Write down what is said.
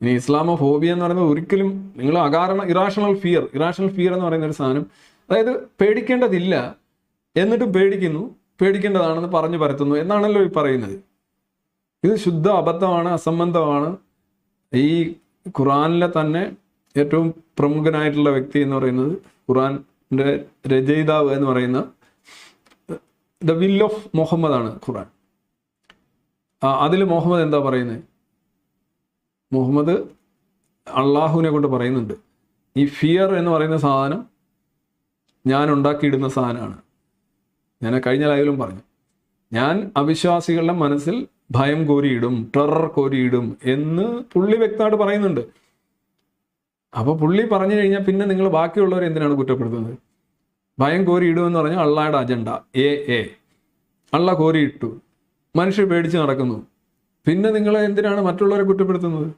ഇനി ഇസ്ലാമോ ഫോബിയ എന്ന് പറയുന്നത് ഒരിക്കലും നിങ്ങൾ അകാരണ ഇറാഷണൽ ഫിയർ ഇറാഷണൽ ഫിയർ എന്ന് പറയുന്ന ഒരു സാധനം. അതായത് പേടിക്കേണ്ടതില്ല എന്നിട്ടും പേടിക്കുന്നു പേടിക്കേണ്ടതാണെന്ന് പറഞ്ഞു പരത്തുന്നു എന്നാണല്ലോ ഈ പറയുന്നത്. ഇത് ശുദ്ധ അബദ്ധമാണ് അസംബന്ധമാണ്. ഈ ഖുറാനിലെ തന്നെ ഏറ്റവും പ്രമുഖനായിട്ടുള്ള വ്യക്തി എന്ന് പറയുന്നത് ഖുറാന്റെ രചയിതാവ് എന്ന് പറയുന്ന ദ വിൽ ഓഫ് മുഹമ്മദാണ് ഖുറാൻ അതിൽ മുഹമ്മദ് എന്താ പറയുന്നത്? മുഹമ്മദ് അള്ളാഹുവിനെ കൊണ്ട് പറയുന്നുണ്ട്. ഈ ഫിയർ എന്ന് പറയുന്ന സാധനം ഞാൻ ഉണ്ടാക്കിയിടുന്ന സാധനമാണ്. ഞാൻ കഴിഞ്ഞ ലൈവിലും പറഞ്ഞു. ഞാൻ അവിശ്വാസികളുടെ മനസ്സിൽ ഭയം കോരിയിടും ടെറർ കോരിയിടും എന്ന് പുള്ളി വ്യക്തമായിട്ട് പറയുന്നുണ്ട്. അപ്പോൾ പുള്ളി പറഞ്ഞു കഴിഞ്ഞാൽ പിന്നെ നിങ്ങൾ ബാക്കിയുള്ളവർ എന്തിനാണ് കുറ്റപ്പെടുത്തുന്നത്? ഭയം കോരിയിടുമെന്ന് പറഞ്ഞാൽ അള്ളായുടെ അജണ്ട എ എ അള്ള കോരിയിട്ടു. മനുഷ്യർ പേടിച്ച് നടക്കുന്നു. പിന്നെ നിങ്ങൾ എന്തിനാണ് മറ്റുള്ളവരെ കുറ്റപ്പെടുത്തുന്നത്?